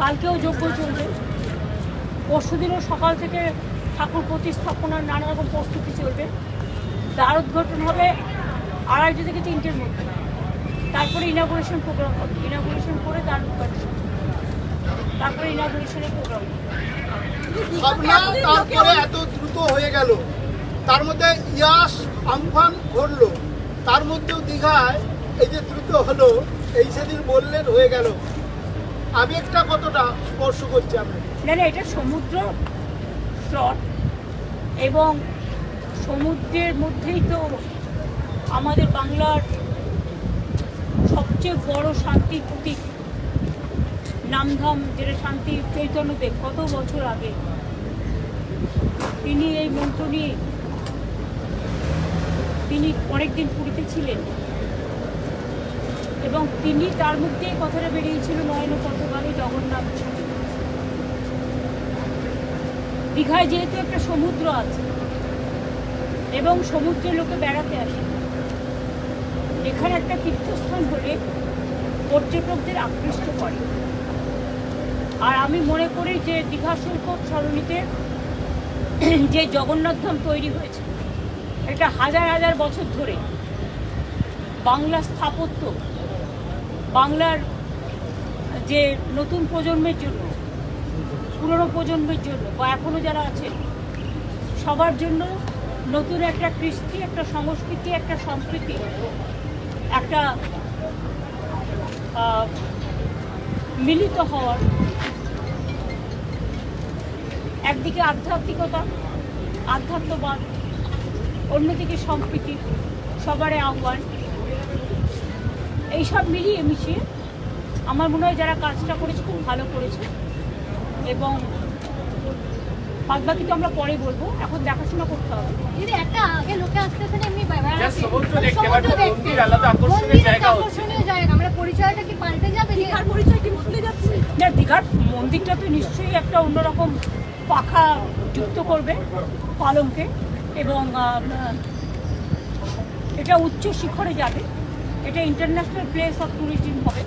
কালকেও যজ্ঞ চলবে। পরশুদিনও সকাল থেকে ঠাকুর প্রতিস্থাপনার নানা রকম প্রস্তুতি চলবে। দ্বার উদ্ঘাটন হবে আড়াইটে থেকে তিনটের মধ্যে। তারপরে ইনাগুরেশন প্রোগ্রাম হবে। ইনাগুরেশন করে দ্বার উদ্ঘাটন। তারপরে ইনাগুরেশনের প্রোগ্রাম তারপরে এত দ্রুত হয়ে গেল। তার মধ্যে ইয়াস আমফান ঘটলো। তার মধ্যেও দীঘায় এই যে দ্রুত হলো, এই সেদিন বললেন হয়ে গেল। আবেগটা কতটা স্পর্শ করছে না এটা সমুদ্র স্রট এবং সমুদ্রের মধ্যেই তো আমাদের বাংলার সবচেয়ে বড় শান্তির প্রতীক, নামধাম, যেটা শান্তি চৈতন্যদেব কত বছর আগে তিনি এই মন্ত্র নিয়ে তিনি অনেকদিন পুরীতে ছিলেন। এবং তিনি তার মধ্যে এই কথাটা বেরিয়েছিল, নয়ন পথগামী জগন্নাথ। দীঘায় যেহেতু একটা সমুদ্র আছে, এবং সমুদ্রে লোকে বেড়াতে আসে, এখানে একটা তীর্থস্থান হলে পর্যটকদের আকৃষ্ট করে। আর আমি মনে করি যে দীঘা সৈকত সরণিতে যে জগন্নাথ ধাম তৈরি হয়েছে, এটা হাজার হাজার বছর ধরে বাংলা স্থাপত্য বাংলার যে নতুন প্রজন্মের জন্য, পুরনো প্রজন্মের জন্য, বা এখনও যারা আছে, সবার জন্য নতুন একটা কৃষ্টি, একটা সংস্কৃতি একটা সংস্কৃতি একটা মিলিত হওয়ার একদিকে আধ্যাত্মিকতা, আধ্যাত্মবাদ, অন্যদিকে সম্প্রীতি সবারই আহ্বান। এইসব মিলিয়ে মিশিয়ে আমার মনে হয় যারা কাজটা করেছে খুব ভালো করেছে। এবং বাদ বাকি তো আমরা পরে বলব এখন দেখাশোনা করতে হবে। দিদি একটা আগে লোকে আসতেছে না এমনি Just সমুদ্র দেখতে। মন্দির আলাদা আকর্ষণীয় জায়গা হচ্ছে। জায়গা আমরা পরিচয়টা কি পাল্টে যাবে? দীঘার পরিচয় কি বদলে যাচ্ছে? না দীঘার মন্দিরটা তো নিশ্চয়ই একটা অন্যরকম পাখা যুক্ত করবে পালংকে এবং এটা উচ্চ শিখরে যাবে। এটা ইন্টারন্যাশনাল প্লেস অফ ট্যুরিজম হবে।